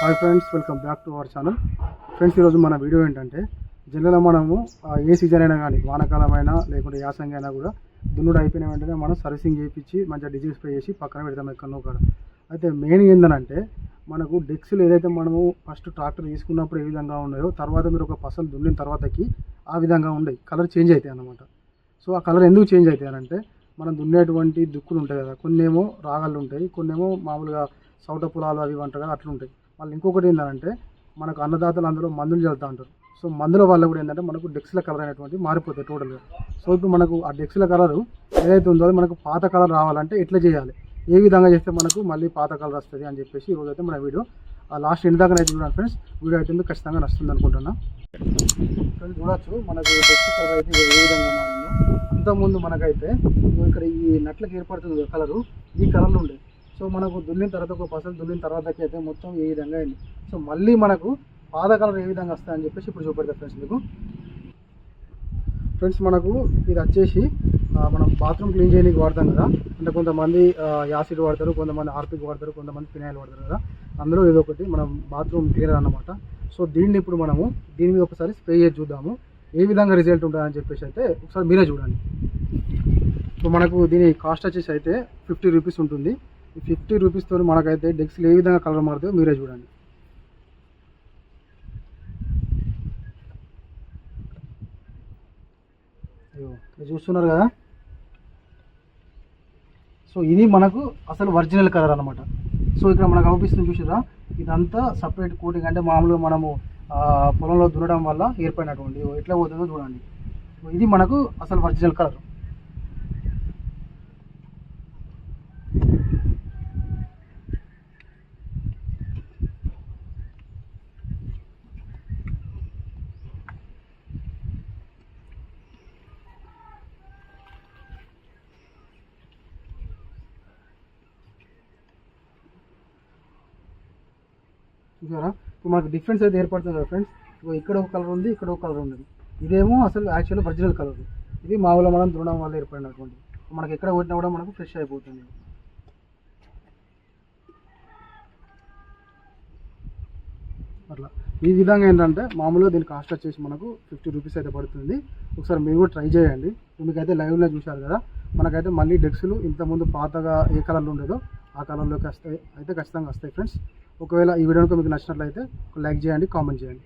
Hi friends welcome back to our channel friends ఈరోజు మన video ఏంటంటే జనరల్గా మనము ఏ సీజన్ అయినా కానీ వానాకాలం అయినా లేకుంటే యాసంగి అయినా కూడా దున్నుడు అయిపోయిన వెంటనే మనం సర్వీసింగ్ చేయించి మంచిగా డిజైన్ స్ప్రే చేసి పక్కన పెడతాం ఎక్కడో కాడ అయితే మెయిన్ ఏంటంటే మనకు డెక్స్లు ఏదైతే మనము ఫస్ట్ ట్రాక్టర్ తీసుకున్నప్పుడు ఏ విధంగా ఉన్నాయో తర్వాత మీరు ఒక పసలు దున్నిన తర్వాతకి ఆ విధంగా ఉండయి కలర్ చేంజ్ అవుతాయి అన్నమాట. సో ఆ కలర్ ఎందుకు చేంజ్ అవుతాయి అంటే మనం దున్నేటువంటి దుక్కులు ఉంటాయి కదా కొన్ని ఏమో రాగాలు ఉంటాయి కొన్ని ఏమో మామూలుగా సౌట పొలాలు అవి వంటగా అంటారు కదా మళ్ళీ ఇంకొకటి ఏంటంటే మనకు అన్నదాతలు అందులో మందులు చల్లుతూ ఉంటారు. సో మందుల వల్ల కూడా ఏంటంటే మనకు డెక్స్ల కలర్ అనేటువంటి మారిపోతాయి టోటల్గా. సో ఇప్పుడు మనకు ఆ డెక్స్ల కలర్ ఏదైతే ఉందో అది మనకు పాత కలర్ రావాలంటే ఎట్లా చేయాలి? ఏ విధంగా చేస్తే మనకు మళ్ళీ పాత కలర్ వస్తుంది అని చెప్పేసి ఈరోజు అయితే మన వీడియో లాస్ట్ ఎండ్ దాకా అయితే చూడండి ఫ్రెండ్స్. వీడియో అయితే మీకు ఖచ్చితంగా నచ్చుతుంది అనుకుంటున్నా. ఫ్రెండ్స్ చూడొచ్చు మనకు డెక్స్ కలర్ అయితే ఏ విధంగా మారిందో. అంతకుముందు మనకైతే ఇక్కడ ఈ నట్లకు ఏర్పడుతుంది కలరు ఈ కలర్లో ఉండేది సో మనకు దున్నిన తర్వాత ఒక పసలు దున్నిన తర్వాతకి అయితే మొత్తం ఏ విధంగా అయింది. సో మళ్ళీ మనకు పాత కలర్ ఏ విధంగా వస్తాయని చెప్పేసి ఇప్పుడు చూపెడతా ఫ్రెండ్స్ మీకు. ఫ్రెండ్స్ మనకు ఇది వచ్చేసి మనం బాత్రూమ్ క్లీన్ చేయడానికి వాడతాం కదా. అంటే కొంతమంది యాసిడ్ వాడతారు కొంతమంది హార్పిక్ వాడతారు కొంతమంది ఫినాయిల్ వాడతారు కదా. అందులో ఏదో ఒకటి మనం బాత్రూమ్ క్లీనర్ అన్నమాట. సో దీన్ని ఇప్పుడు మనము దీని మీద ఒకసారి స్ప్రే చేసి చూద్దాము. ఏ విధంగా రిజల్ట్ ఉంటుందని చెప్పేసి అయితే ఒకసారి మీరే చూడండి. సో మనకు దీని కాస్ట్ వచ్చేసి అయితే ఫిఫ్టీ రూపీస్ ఉంటుంది. ఫిఫ్టీ రూపీస్తో మనకైతే డెక్స్లు ఏ విధంగా కలర్ మారుతాయో మీరే చూడండి. చూస్తున్నారు కదా? సో ఇది మనకు అసలు ఒరిజినల్ కలర్ అనమాట సో ఇక్కడ మనకు అవుపిస్తుంది చూసారా ఇదంతా సపరేట్ కోటింగ్ అంటే మామూలుగా మనము పొలంలో దున్నడం వల్ల ఏర్పడినటువంటి ఎట్లా పోతుందో చూడండి. సో ఇది మనకు అసలు ఒరిజినల్ కలర్ చూసారా? ఇప్పుడు మనకు డిఫరెన్స్ అయితే ఏర్పడుతుంది కదా ఫ్రెండ్స్ ఇక్కడ ఒక కలర్ ఉంది ఇక్కడ ఒక కలర్ ఉంది ఇదేమో అసలు యాక్చువల్ ఒరిజినల్ కలర్ ఇది మామూలు మనం దున్నడం వల్ల ఏర్పడినటువంటి. మనకి ఎక్కడ కొట్టినా కూడా మనకు ఫ్రెష్ అయిపోతుంది. అట్లా. ఈ విధంగా ఏంటంటే మామూలుగా దీని కాస్ట్ వచ్చేసి మనకు ఫిఫ్టీ రూపీస్ అయితే పడుతుంది. ఒకసారి మీరు కూడా ట్రై చేయండి. మీకైతే లైవ్లో చూశారు కదా మనకైతే మళ్ళీ డెక్స్లు ఇంతకుముందు పాతగా ఏ కలర్లో ఉండేదో ఆ కాలంలోకి వస్తాయి అయితే ఖచ్చితంగా వస్తాయి ఫ్రెండ్స్. ఒకవేళ ఈ వీడియో మీకు నచ్చినట్లయితే లైక్ చేయండి కామెంట్ చేయండి.